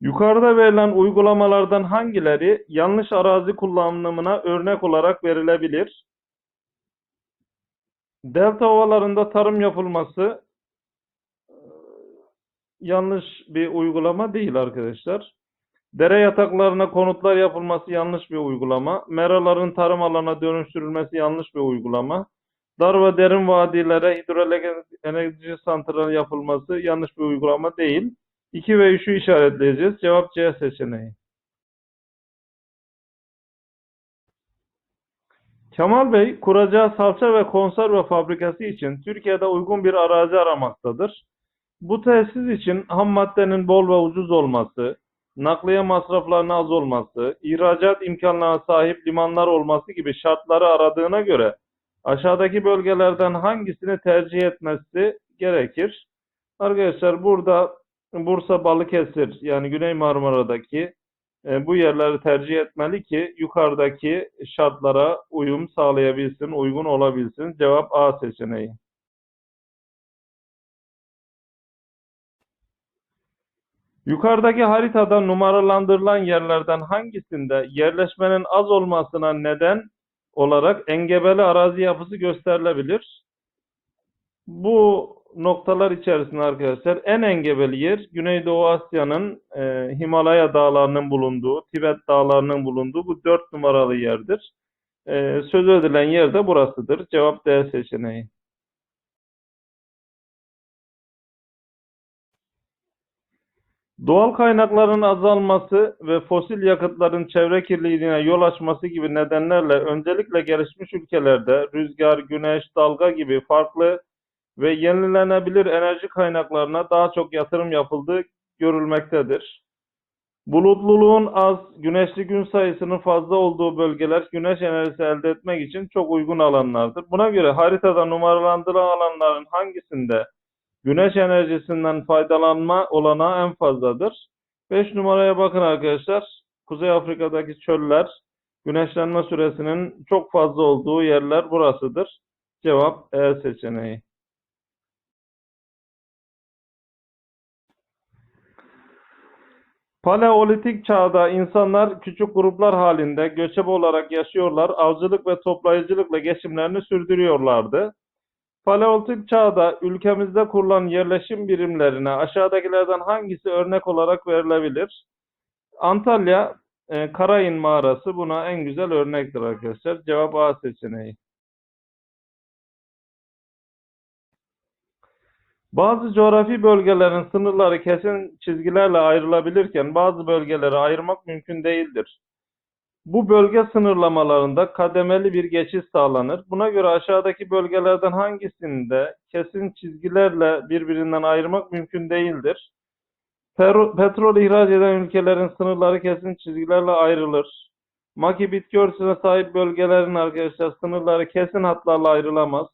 Yukarıda verilen uygulamalardan hangileri yanlış arazi kullanımına örnek olarak verilebilir? Delta ovalarında tarım yapılması e, yanlış bir uygulama değil arkadaşlar. Dere yataklarına konutlar yapılması yanlış bir uygulama. Meraların tarım alanına dönüştürülmesi yanlış bir uygulama. Dar ve derin vadilere hidroelektrik enerji santrali yapılması yanlış bir uygulama değil. 2 ve 3'ü işaretleyeceğiz. Cevap C seçeneği. Kemal Bey, kuracağı salça ve konserve fabrikası için Türkiye'de uygun bir arazi aramaktadır. Bu tesis için ham maddenin bol ve ucuz olması, nakliye masraflarının az olması, ihracat imkanlarına sahip limanlar olması gibi şartları aradığına göre aşağıdaki bölgelerden hangisini tercih etmesi gerekir? Arkadaşlar burada Bursa, Balıkesir yani Güney Marmara'daki e, bu yerleri tercih etmeli ki yukarıdaki şartlara uyum sağlayabilsin, uygun olabilsin. Cevap A seçeneği. Yukarıdaki haritada numaralandırılan yerlerden hangisinde yerleşmenin az olmasına neden olarak engebeli arazi yapısı gösterilebilir? Bu noktalar içerisinde arkadaşlar en engebeli yer Güneydoğu Asya'nın e, Himalaya dağlarının bulunduğu, Tibet dağlarının bulunduğu bu dört numaralı yerdir. E, söz edilen yer de burasıdır. Cevap D seçeneği. Doğal kaynakların azalması ve fosil yakıtların çevre kirliliğine yol açması gibi nedenlerle öncelikle gelişmiş ülkelerde rüzgar, güneş, dalga gibi farklı ve yenilenebilir enerji kaynaklarına daha çok yatırım yapıldığı görülmektedir. Bulutluluğun az, güneşli gün sayısının fazla olduğu bölgeler güneş enerjisi elde etmek için çok uygun alanlardır. Buna göre haritada numaralandırılan alanların hangisinde güneş enerjisinden faydalanma olanağı en fazladır? 5 numaraya bakın arkadaşlar. Kuzey Afrika'daki çöller güneşlenme süresinin çok fazla olduğu yerler burasıdır. Cevap E seçeneği. Paleolitik çağda insanlar küçük gruplar halinde göçebe olarak yaşıyorlar, avcılık ve toplayıcılıkla geçimlerini sürdürüyorlardı. Paleolitik çağda ülkemizde kurulan yerleşim birimlerine aşağıdakilerden hangisi örnek olarak verilebilir? Antalya e, Karayın mağarası buna en güzel örnektir arkadaşlar. Cevap A seçeneği. Bazı coğrafi bölgelerin sınırları kesin çizgilerle ayrılabilirken bazı bölgeleri ayırmak mümkün değildir. Bu bölge sınırlamalarında kademeli bir geçiş sağlanır. Buna göre aşağıdaki bölgelerden hangisinde kesin çizgilerle birbirinden ayırmak mümkün değildir? Petrol, ihraç eden ülkelerin sınırları kesin çizgilerle ayrılır. Maki bitki örtüsüne sahip bölgelerin arkadaşlar sınırları kesin hatlarla ayrılamaz.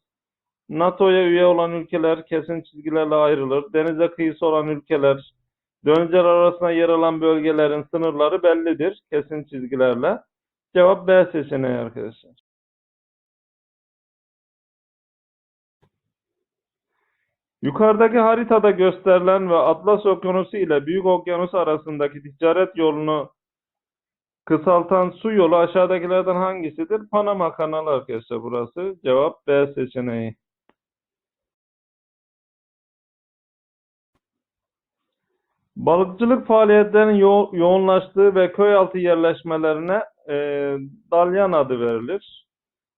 NATO'ya üye olan ülkeler kesin çizgilerle ayrılır. Denize kıyısı olan ülkeler, dönücüler arasında yer alan bölgelerin sınırları bellidir kesin çizgilerle. Cevap B seçeneği arkadaşlar. Yukarıdaki haritada gösterilen ve Atlas Okyanusu ile Büyük Okyanus arasındaki ticaret yolunu kısaltan su yolu aşağıdakilerden hangisidir? Panama kanalı arkadaşlar burası. Cevap B seçeneği. Balıkçılık faaliyetlerinin yo yoğunlaştığı ve köy altı yerleşmelerine e, dalyan adı verilir.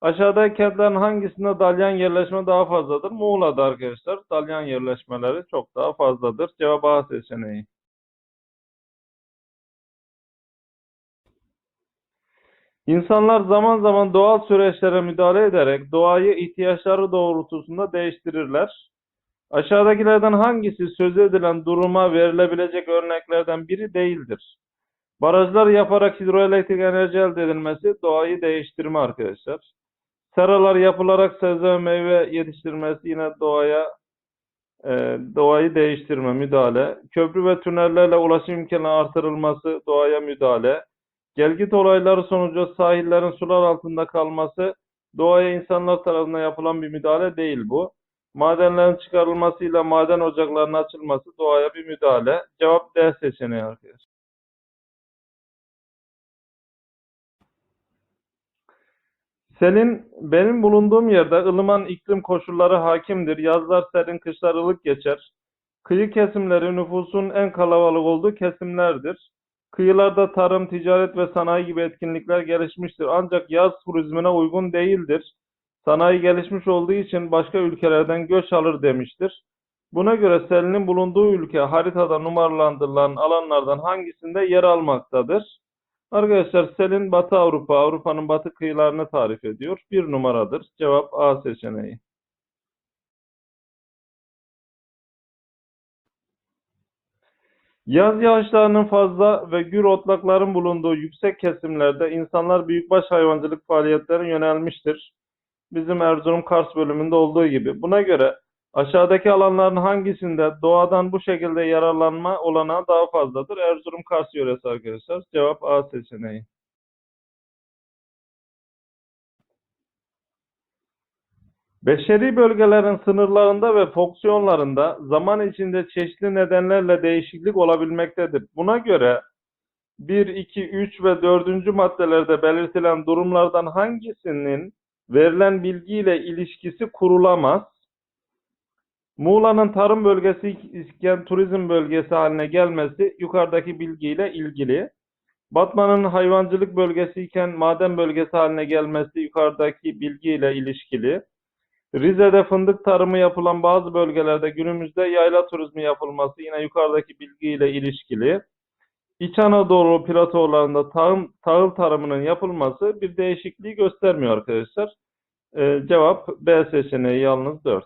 Aşağıdaki kentlerin hangisinde dalyan yerleşme daha fazladır? Muğla'da arkadaşlar dalyan yerleşmeleri çok daha fazladır. Cevap A seçeneği. İnsanlar zaman zaman doğal süreçlere müdahale ederek doğayı ihtiyaçları doğrultusunda değiştirirler. Aşağıdakilerden hangisi söz edilen duruma verilebilecek örneklerden biri değildir? Barajlar yaparak hidroelektrik enerji elde edilmesi doğayı değiştirme arkadaşlar. Seralar yapılarak sebze ve meyve yetiştirmesi yine doğaya e, doğayı değiştirme, müdahale. Köprü ve tünellerle ulaşım imkanı artırılması doğaya müdahale. Gelgit olayları sonucu sahillerin sular altında kalması doğaya insanlar tarafından yapılan bir müdahale değil bu. Madenlerin çıkarılmasıyla maden ocaklarının açılması doğaya bir müdahale. Cevap D seçeneği arkadaşlar. Senin benim bulunduğum yerde ılıman iklim koşulları hakimdir. Yazlar serin, kışlar ılık geçer. Kıyı kesimleri nüfusun en kalabalık olduğu kesimlerdir. Kıyılarda tarım, ticaret ve sanayi gibi etkinlikler gelişmiştir. Ancak yaz turizmine uygun değildir. Sanayi gelişmiş olduğu için başka ülkelerden göç alır demiştir. Buna göre Selin'in bulunduğu ülke haritada numaralandırılan alanlardan hangisinde yer almaktadır? Arkadaşlar Selin Batı Avrupa, Avrupa'nın batı kıyılarını tarif ediyor. Bir numaradır. Cevap A seçeneği. Yaz yağışlarının fazla ve gür otlakların bulunduğu yüksek kesimlerde insanlar büyükbaş hayvancılık faaliyetlerine yönelmiştir. Bizim Erzurum Kars bölümünde olduğu gibi. Buna göre aşağıdaki alanların hangisinde doğadan bu şekilde yararlanma olanağı daha fazladır? Erzurum Kars yöresi arkadaşlar. Cevap A seçeneği. Beşeri bölgelerin sınırlarında ve fonksiyonlarında zaman içinde çeşitli nedenlerle değişiklik olabilmektedir. Buna göre 1, 2, 3 ve 4. maddelerde belirtilen durumlardan hangisinin verilen bilgiyle ilişkisi kurulamaz? Muğla'nın tarım bölgesi iken turizm bölgesi haline gelmesi yukarıdaki bilgiyle ilgili. Batman'ın hayvancılık bölgesi iken maden bölgesi haline gelmesi yukarıdaki bilgiyle ilişkili. Rize'de fındık tarımı yapılan bazı bölgelerde günümüzde yayla turizmi yapılması yine yukarıdaki bilgiyle ilişkili. İç Anadolu platolarında tahıl, tahıl tarımının yapılması bir değişikliği göstermiyor arkadaşlar. Ee, cevap B seçeneği yalnız 4.